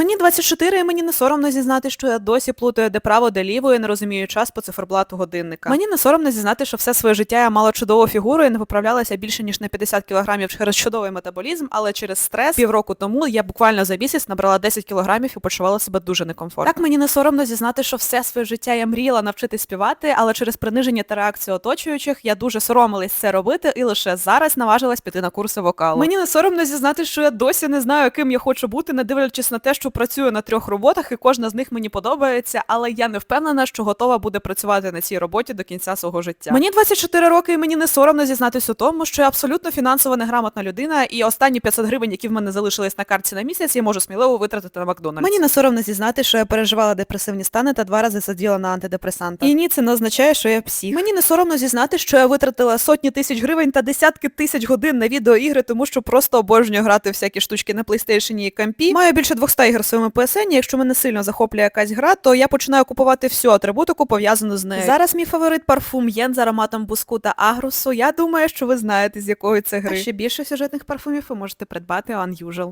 Мені 24 і мені не соромно зізнати, що я досі плутаю де право, де ліво і не розумію час по циферблату годинника. Мені не соромно зізнати, що все своє життя я мала чудову фігуру і не поправлялася більше ніж на 50 кілограмів через чудовий метаболізм, але через стрес півроку тому я буквально за місяць набрала 10 кілограмів і почувала себе дуже некомфортно. Так мені не соромно зізнати, що все своє життя я мріяла навчитись співати, але через приниження та реакцію оточуючих я дуже соромилась це робити і лише зараз наважилась піти на курси вокалу. Мені не соромно зізнати, що я досі не знаю, ким я хочу бути, не дивлячись на те, що працюю на трьох роботах, і кожна з них мені подобається, але я не впевнена, що готова буде працювати на цій роботі до кінця свого життя. Мені 24 роки, і мені не соромно зізнатись у тому, що я абсолютно фінансово неграмотна людина, і останні 500 гривень, які в мене залишились на картці на місяць, я можу сміливо витратити на Макдональдс. Мені не соромно зізнати, що я переживала депресивні стани та два рази сиділа на антидепресантах. І ні, це не означає, що я псих. Мені не соромно зізнати, що я витратила сотні тисяч гривень та десятки тисяч годин на відеоігри, тому що просто обожнюю грати всякі штучки на PlayStation і компі. Маю більше 200 ігр в своєму PSN, якщо мене сильно захоплює якась гра, то я починаю купувати всю атрибутику, пов'язану з нею. Зараз мій фаворит парфум Єн з ароматом буску та агрусу. Я думаю, що ви знаєте, з якої це гри. А ще більше сюжетних парфумів ви можете придбати у Unusual.